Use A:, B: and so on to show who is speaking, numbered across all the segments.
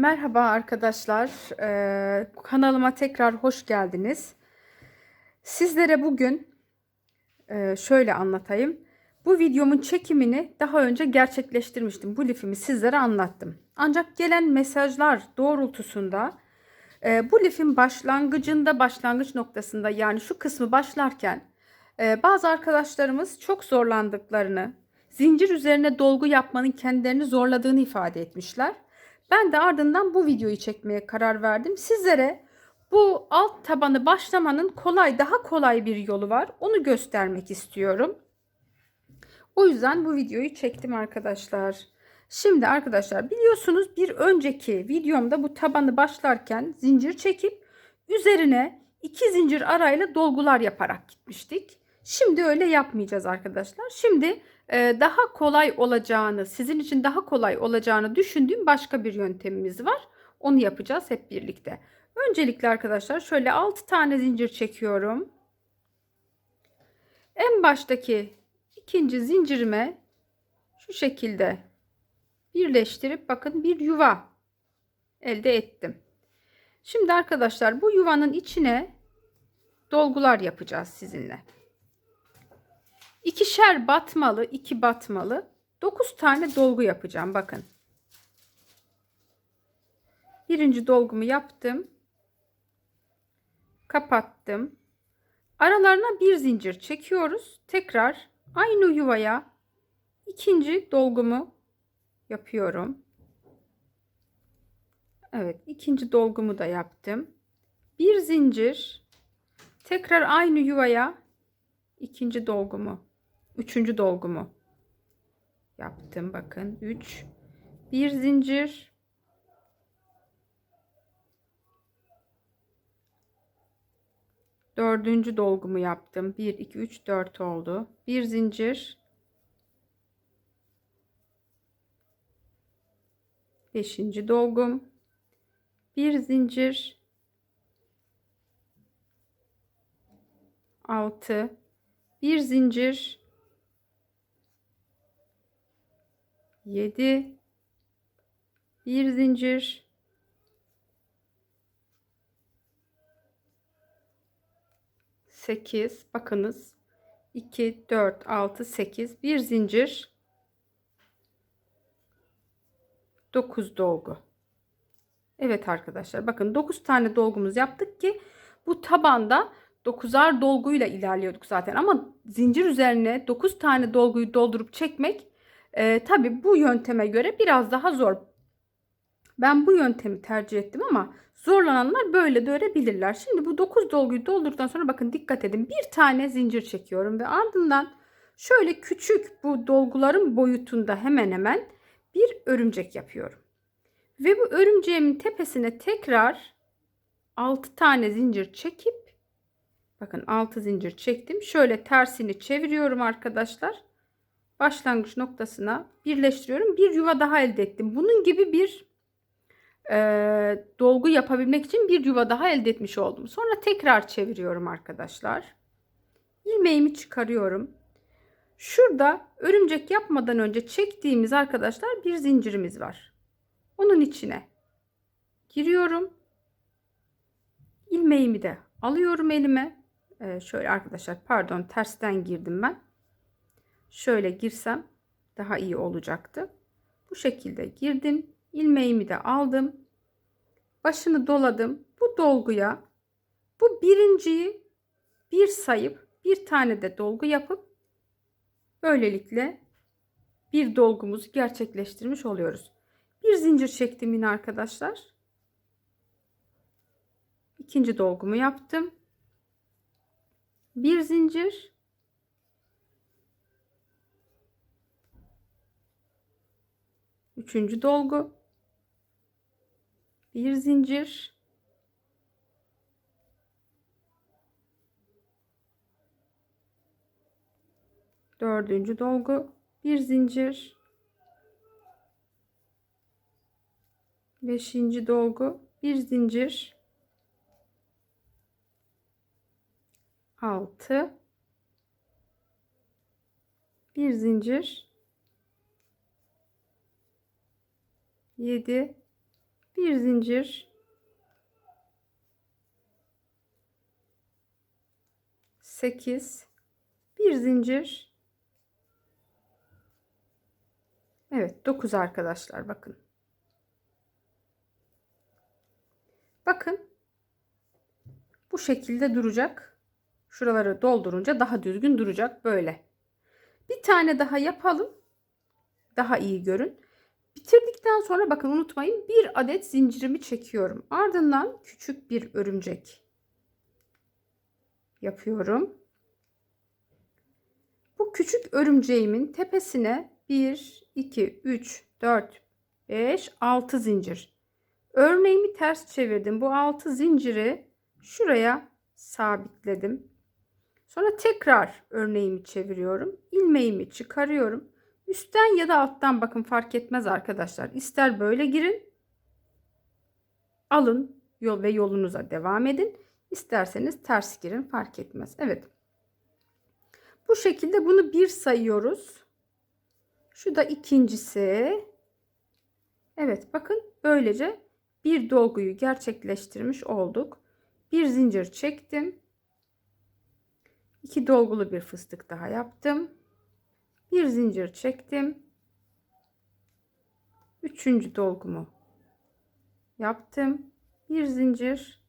A: Merhaba arkadaşlar. Ee, kanalıma tekrar hoş geldiniz. Sizlere bugün e, şöyle anlatayım. Bu videomun çekimini daha önce gerçekleştirmiştim. Bu lifimi sizlere anlattım. Ancak gelen mesajlar doğrultusunda e, bu lifin başlangıcında, başlangıç noktasında yani şu kısmı başlarken e, bazı arkadaşlarımız çok zorlandıklarını, zincir üzerine dolgu yapmanın kendilerini zorladığını ifade etmişler. Ben de ardından bu videoyu çekmeye karar verdim. Sizlere bu alt tabanı başlamanın kolay, daha kolay bir yolu var. Onu göstermek istiyorum. O yüzden bu videoyu çektim arkadaşlar. Şimdi arkadaşlar biliyorsunuz bir önceki videomda bu tabanı başlarken zincir çekip üzerine iki zincir arayla dolgular yaparak gitmiştik. Şimdi öyle yapmayacağız arkadaşlar. Şimdi daha kolay olacağını, sizin için daha kolay olacağını düşündüğüm başka bir yöntemimiz var. Onu yapacağız hep birlikte. Öncelikle arkadaşlar şöyle 6 tane zincir çekiyorum. En baştaki ikinci zincirime şu şekilde birleştirip bakın bir yuva elde ettim. Şimdi arkadaşlar bu yuvanın içine dolgular yapacağız sizinle. İkişer batmalı, iki batmalı. 9 tane dolgu yapacağım. Bakın. Birinci dolgumu yaptım. Kapattım. Aralarına bir zincir çekiyoruz. Tekrar aynı yuvaya ikinci dolgumu yapıyorum. Evet, ikinci dolgumu da yaptım. Bir zincir tekrar aynı yuvaya ikinci dolgumu üçüncü dolgumu yaptım. Bakın 3 bir zincir. Dördüncü dolgumu yaptım. 1 2 3 4 oldu. Bir zincir. Beşinci dolgum. Bir zincir. 6 bir zincir 7 bir zincir. Sekiz. Bakınız. 2 4 6 8 bir zincir. 9 dolgu. Evet arkadaşlar bakın 9 tane dolgumuz yaptık ki bu tabanda 9'ar dolguyla ilerliyorduk zaten. Ama zincir üzerine 9 tane dolguyu doldurup çekmek e, tabi bu yönteme göre biraz daha zor. Ben bu yöntemi tercih ettim ama zorlananlar böyle de örebilirler. Şimdi bu 9 dolguyu doldurduktan sonra bakın dikkat edin bir tane zincir çekiyorum ve ardından şöyle küçük bu dolguların boyutunda hemen hemen bir örümcek yapıyorum. Ve bu örümceğimin tepesine tekrar 6 tane zincir çekip bakın 6 zincir çektim. Şöyle tersini çeviriyorum arkadaşlar başlangıç noktasına birleştiriyorum. Bir yuva daha elde ettim. Bunun gibi bir e, dolgu yapabilmek için bir yuva daha elde etmiş oldum. Sonra tekrar çeviriyorum arkadaşlar. İlmeğimi çıkarıyorum. Şurada örümcek yapmadan önce çektiğimiz arkadaşlar bir zincirimiz var. Onun içine giriyorum. İlmeğimi de alıyorum elime. Ee, şöyle arkadaşlar pardon tersten girdim ben şöyle girsem daha iyi olacaktı. Bu şekilde girdim. ilmeğimi de aldım. Başını doladım. Bu dolguya bu birinciyi bir sayıp bir tane de dolgu yapıp böylelikle bir dolgumuzu gerçekleştirmiş oluyoruz. Bir zincir çektim yine arkadaşlar. İkinci dolgumu yaptım. Bir zincir Üçüncü dolgu. Bir zincir. Dördüncü dolgu. Bir zincir. Beşinci dolgu. Bir zincir. Altı. Bir zincir 7 bir zincir, sekiz, bir zincir. Evet, dokuz arkadaşlar bakın. Bakın bu şekilde duracak. Şuraları doldurunca daha düzgün duracak böyle. Bir tane daha yapalım. Daha iyi görün. Bitirdikten sonra bakın unutmayın bir adet zincirimi çekiyorum. Ardından küçük bir örümcek yapıyorum. Bu küçük örümceğimin tepesine 1, 2, 3, 4, 5, 6 zincir. Örneğimi ters çevirdim. Bu 6 zinciri şuraya sabitledim. Sonra tekrar örneğimi çeviriyorum. ilmeğimi çıkarıyorum. Üstten ya da alttan bakın fark etmez arkadaşlar. İster böyle girin. Alın yol ve yolunuza devam edin. İsterseniz ters girin fark etmez. Evet. Bu şekilde bunu bir sayıyoruz. Şu da ikincisi. Evet bakın böylece bir dolguyu gerçekleştirmiş olduk. Bir zincir çektim. İki dolgulu bir fıstık daha yaptım. Bir zincir çektim. Üçüncü dolgumu yaptım. Bir zincir.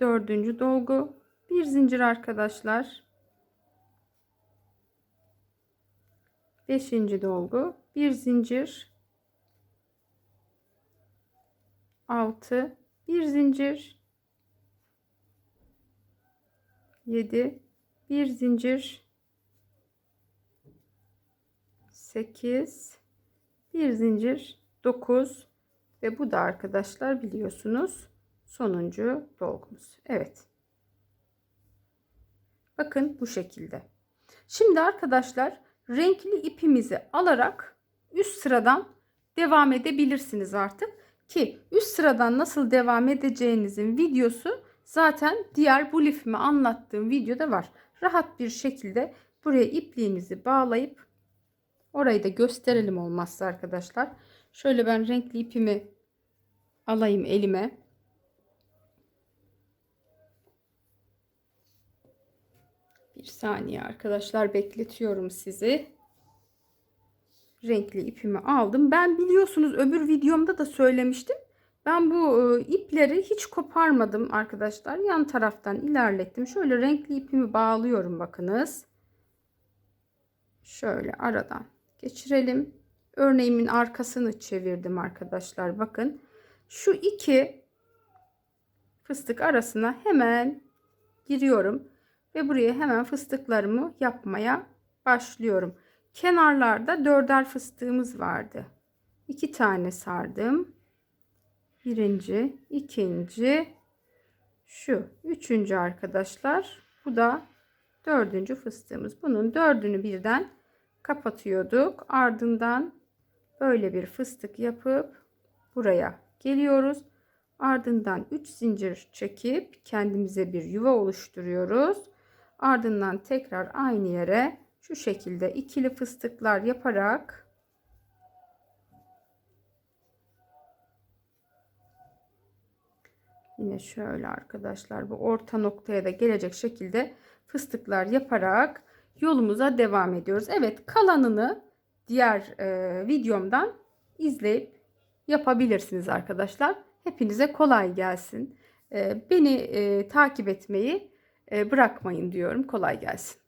A: Dördüncü dolgu. Bir zincir arkadaşlar. Beşinci dolgu. Bir zincir. Altı. Bir zincir. 7 bir zincir 8 bir zincir 9 ve bu da arkadaşlar biliyorsunuz sonuncu dolgumuz. Evet. Bakın bu şekilde. Şimdi arkadaşlar renkli ipimizi alarak üst sıradan devam edebilirsiniz artık. Ki üst sıradan nasıl devam edeceğinizin videosu zaten diğer bu lifimi anlattığım videoda var. Rahat bir şekilde buraya ipliğimizi bağlayıp orayı da gösterelim olmazsa arkadaşlar. Şöyle ben renkli ipimi alayım elime. Bir saniye arkadaşlar bekletiyorum sizi. Renkli ipimi aldım. Ben biliyorsunuz öbür videomda da söylemiştim. Ben bu e, ipleri hiç koparmadım arkadaşlar. Yan taraftan ilerlettim. Şöyle renkli ipimi bağlıyorum bakınız. Şöyle aradan geçirelim. Örneğimin arkasını çevirdim arkadaşlar. Bakın şu iki fıstık arasına hemen giriyorum. Ve buraya hemen fıstıklarımı yapmaya başlıyorum. Kenarlarda dörder fıstığımız vardı. İki tane sardım birinci, ikinci, şu üçüncü arkadaşlar. Bu da dördüncü fıstığımız. Bunun dördünü birden kapatıyorduk. Ardından böyle bir fıstık yapıp buraya geliyoruz. Ardından 3 zincir çekip kendimize bir yuva oluşturuyoruz. Ardından tekrar aynı yere şu şekilde ikili fıstıklar yaparak Yine şöyle arkadaşlar bu orta noktaya da gelecek şekilde fıstıklar yaparak yolumuza devam ediyoruz. Evet kalanını diğer e, videomdan izleyip yapabilirsiniz arkadaşlar. Hepinize kolay gelsin. E, beni e, takip etmeyi e, bırakmayın diyorum. Kolay gelsin.